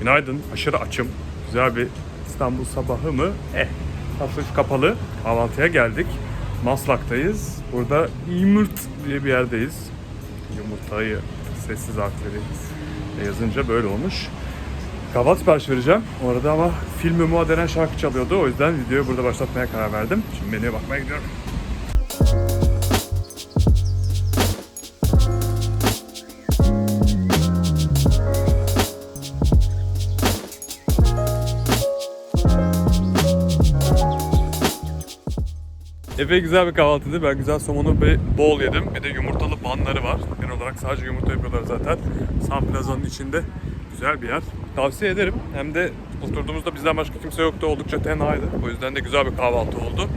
Günaydın. Aşırı açım. Güzel bir İstanbul sabahı mı? Eh. Hafif kapalı. Kahvaltıya geldik. Maslak'tayız. Burada İmırt diye bir yerdeyiz. Yumurtayı sessiz harfleri yazınca böyle olmuş. Kahvaltı sipariş vereceğim. Orada ama filmi muadenen şarkı çalıyordu. O yüzden videoyu burada başlatmaya karar verdim. Şimdi menüye bakmaya gidiyorum. Epey güzel bir kahvaltıydı. Ben güzel somonu bir bol yedim. Bir de yumurtalı banları var. Genel olarak sadece yumurta yapıyorlar zaten. Sun Plaza'nın içinde güzel bir yer. Tavsiye ederim. Hem de oturduğumuzda bizden başka kimse yoktu. Oldukça tenhaydı. O yüzden de güzel bir kahvaltı oldu.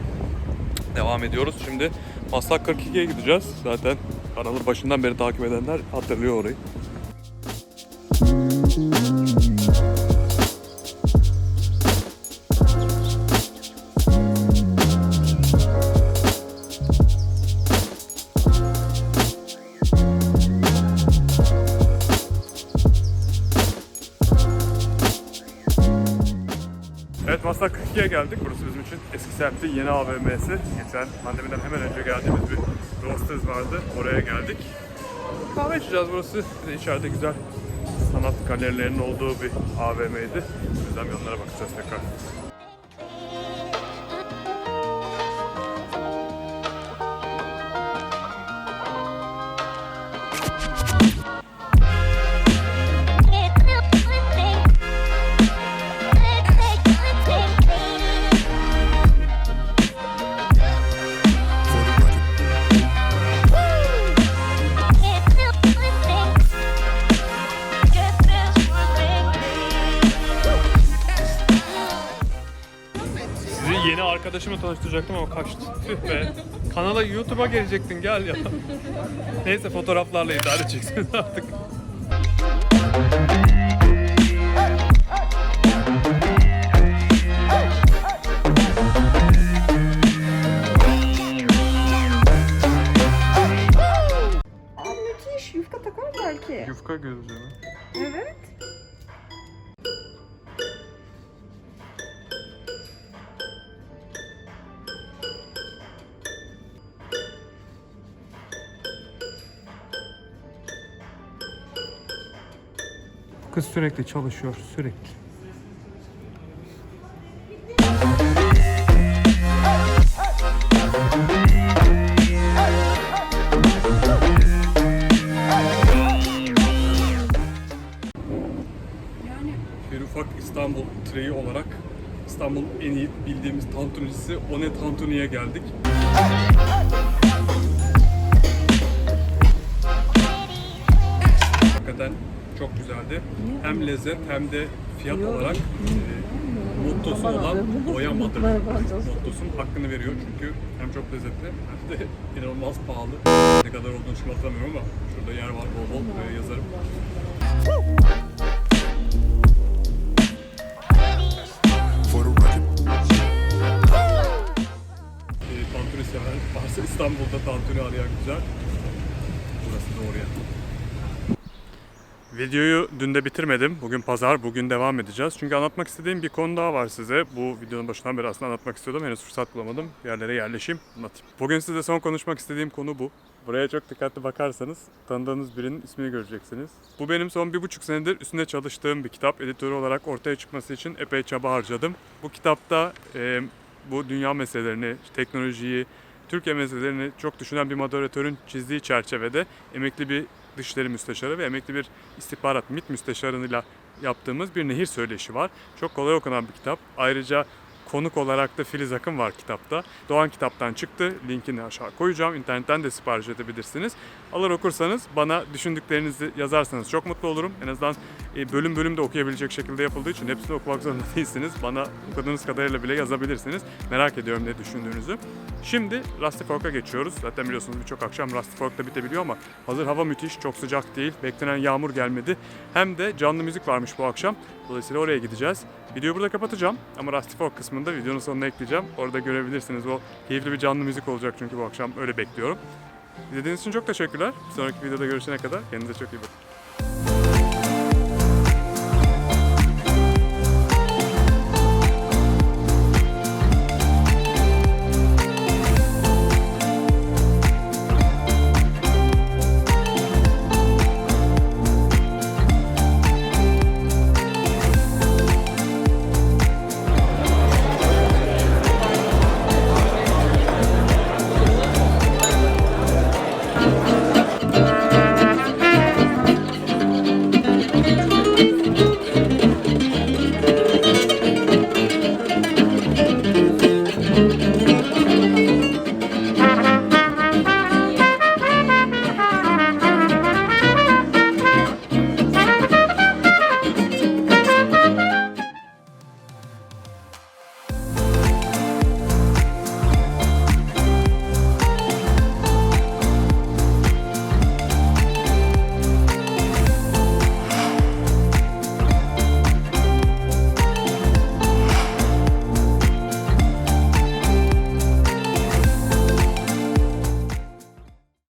Devam ediyoruz. Şimdi Maslak 42'ye gideceğiz. Zaten kanalı başından beri takip edenler hatırlıyor orayı. Maslak 42'ye geldik. Burası bizim için eski semtti yeni AVM'si. Geçen pandemiden hemen önce geldiğimiz bir Roasters vardı. Oraya geldik. Kahve içeceğiz burası. Bir de içeride güzel sanat galerilerinin olduğu bir AVM'ydi. O yüzden bir onlara bakacağız tekrar. Arkadaşımla tanıştıracaktım ama kaçtı. Tüh be. Kanala YouTube'a gelecektin gel ya. Neyse fotoğraflarla idare edeceksiniz artık. Yufka takar belki. Yufka gözlüğü. Kız sürekli çalışıyor sürekli. Bir ufak İstanbul treyi olarak İstanbul'un en iyi bildiğimiz tantunicisi One Tantuni'ye geldik. Hakikaten çok güzeldi. Hem lezzet hem de fiyat olarak e, mottosu olan doyamadım mottosunun hakkını veriyor. Çünkü hem çok lezzetli hem de inanılmaz pahalı. Ne kadar olduğunu şimdi hatırlamıyorum ama şurada yer var bol bol buraya yazarım. E, tantuni sever varsa İstanbul'da tantuni arayan güzel. Burası doğru yer. Videoyu dün de bitirmedim. Bugün pazar, bugün devam edeceğiz. Çünkü anlatmak istediğim bir konu daha var size. Bu videonun başından beri aslında anlatmak istiyordum. Henüz fırsat bulamadım. Yerlere yerleşeyim, anlatayım. Bugün size son konuşmak istediğim konu bu. Buraya çok dikkatli bakarsanız tanıdığınız birinin ismini göreceksiniz. Bu benim son bir buçuk senedir üstünde çalıştığım bir kitap. Editörü olarak ortaya çıkması için epey çaba harcadım. Bu kitapta e, bu dünya meselelerini, teknolojiyi, Türkiye meselelerini çok düşünen bir moderatörün çizdiği çerçevede emekli bir Dışişleri Müsteşarı ve emekli bir istihbarat MİT Müsteşarı'yla yaptığımız bir nehir söyleşi var. Çok kolay okunan bir kitap. Ayrıca konuk olarak da Filiz Akın var kitapta. Doğan kitaptan çıktı. Linkini aşağı koyacağım. İnternetten de sipariş edebilirsiniz. Alır okursanız bana düşündüklerinizi yazarsanız çok mutlu olurum. En azından e, bölüm bölüm de okuyabilecek şekilde yapıldığı için hepsini okumak zorunda değilsiniz. Bana okuduğunuz kadarıyla bile yazabilirsiniz. Merak ediyorum ne düşündüğünüzü. Şimdi Rusty Fork'a geçiyoruz. Zaten biliyorsunuz birçok akşam Rusty Fork'ta bitebiliyor ama hazır hava müthiş, çok sıcak değil. Beklenen yağmur gelmedi. Hem de canlı müzik varmış bu akşam. Dolayısıyla oraya gideceğiz. Videoyu burada kapatacağım ama Rusty Fork kısmında videonun sonuna ekleyeceğim. Orada görebilirsiniz. O keyifli bir canlı müzik olacak çünkü bu akşam öyle bekliyorum. İzlediğiniz için çok teşekkürler. Bir sonraki videoda görüşene kadar kendinize çok iyi bakın.